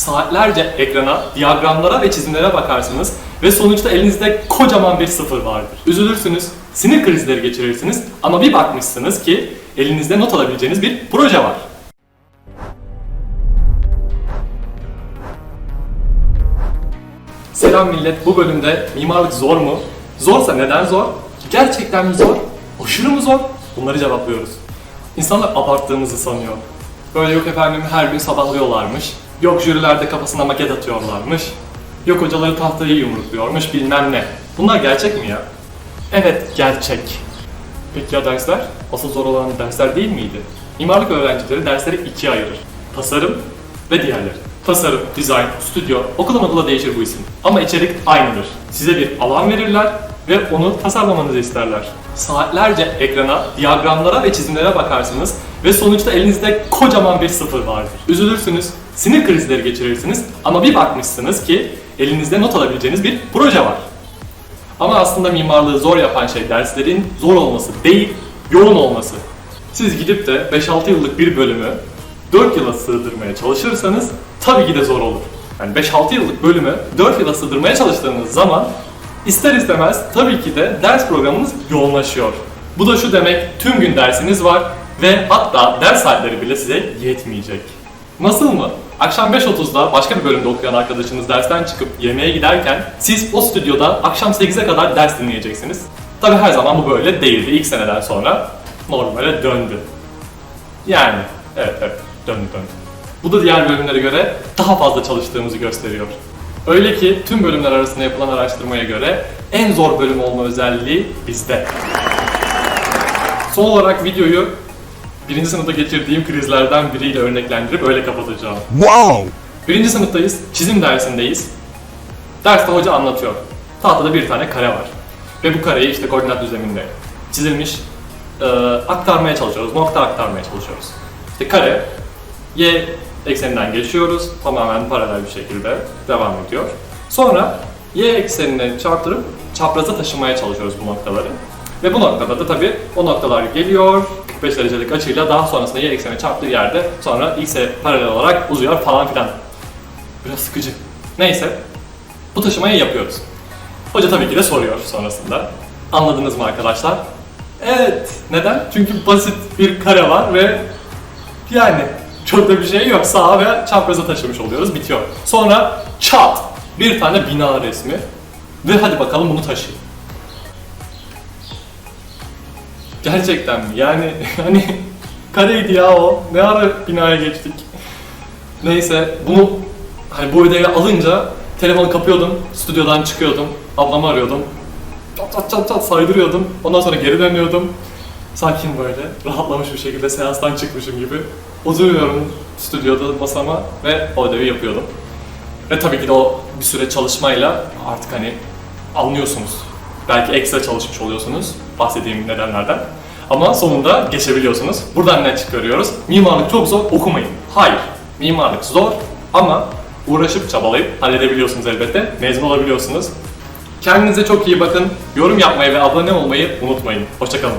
Saatlerce ekrana, diyagramlara ve çizimlere bakarsınız ve sonuçta elinizde kocaman bir sıfır vardır. Üzülürsünüz, sinir krizleri geçirirsiniz ama bir bakmışsınız ki elinizde not alabileceğiniz bir proje var. Selam millet, bu bölümde mimarlık zor mu? Zorsa neden zor? Gerçekten mi zor? Aşırı mı zor? Bunları cevaplıyoruz. İnsanlar abarttığımızı sanıyor. Böyle yok efendim her gün sabahlıyorlarmış. Yok jürilerde kafasına maket atıyorlarmış. Yok hocaları tahtayı yumrukluyormuş bilmem ne. Bunlar gerçek mi ya? Evet gerçek. Peki ya dersler? Asıl zor olan dersler değil miydi? Mimarlık öğrencileri dersleri ikiye ayırır. Tasarım ve diğerleri. Tasarım, dizayn, stüdyo, okulun adıyla değişir bu isim. Ama içerik aynıdır. Size bir alan verirler ve onu tasarlamanızı isterler. Saatlerce ekrana, diyagramlara ve çizimlere bakarsınız ve sonuçta elinizde kocaman bir sıfır vardır. Üzülürsünüz, sinir krizleri geçirirsiniz ama bir bakmışsınız ki elinizde not alabileceğiniz bir proje var. Ama aslında mimarlığı zor yapan şey derslerin zor olması değil, yoğun olması. Siz gidip de 5-6 yıllık bir bölümü 4 yıla sığdırmaya çalışırsanız tabii ki de zor olur. Yani 5-6 yıllık bölümü 4 yıla sığdırmaya çalıştığınız zaman ister istemez tabii ki de ders programınız yoğunlaşıyor. Bu da şu demek tüm gün dersiniz var ve hatta ders saatleri bile size yetmeyecek. Nasıl mı? Akşam 5.30'da başka bir bölümde okuyan arkadaşınız dersten çıkıp yemeğe giderken siz o stüdyoda akşam 8'e kadar ders dinleyeceksiniz. Tabi her zaman bu böyle değildi. İlk seneden sonra normale döndü. Yani evet evet döndü döndü. Bu da diğer bölümlere göre daha fazla çalıştığımızı gösteriyor. Öyle ki tüm bölümler arasında yapılan araştırmaya göre en zor bölüm olma özelliği bizde. Son olarak videoyu birinci sınıfta geçirdiğim krizlerden biriyle örneklendirip öyle kapatacağım. Wow! Birinci sınıftayız, çizim dersindeyiz. Derste hoca anlatıyor. Tahtada bir tane kare var. Ve bu kareyi işte koordinat düzleminde çizilmiş e, aktarmaya çalışıyoruz, nokta aktarmaya çalışıyoruz. İşte kare, y ekseninden geçiyoruz, tamamen paralel bir şekilde devam ediyor. Sonra y eksenine çarptırıp çapraza taşımaya çalışıyoruz bu noktaları. Ve bu noktada da tabii o noktalar geliyor, 45 derecelik açıyla daha sonrasında y eksenine çarptığı yerde sonra x'e paralel olarak uzuyor falan filan. Biraz sıkıcı. Neyse, bu taşımayı yapıyoruz. Hoca tabii ki de soruyor sonrasında. Anladınız mı arkadaşlar? Evet. Neden? Çünkü basit bir kare var ve yani çok da bir şey yok. Sağa ve çapraza taşımış oluyoruz. Bitiyor. Sonra çat bir tane bina resmi ve hadi bakalım bunu taşıyın. Gerçekten mi? Yani hani kareydi ya o. Ne ara binaya geçtik. Neyse bunu hani bu ödevi alınca telefonu kapıyordum, stüdyodan çıkıyordum, ablamı arıyordum. Çat çat çat çat saydırıyordum. Ondan sonra geri dönüyordum. Sakin böyle, rahatlamış bir şekilde seanstan çıkmışım gibi. Oturuyorum stüdyoda masama ve o ödevi yapıyordum. Ve tabii ki de o bir süre çalışmayla artık hani anlıyorsunuz. Belki ekstra çalışmış oluyorsunuz bahsettiğim nedenlerden. Ama sonunda geçebiliyorsunuz. Buradan ne çıkarıyoruz? Mimarlık çok zor, okumayın. Hayır, mimarlık zor ama uğraşıp çabalayıp halledebiliyorsunuz elbette. Mezun olabiliyorsunuz. Kendinize çok iyi bakın. Yorum yapmayı ve abone olmayı unutmayın. Hoşçakalın.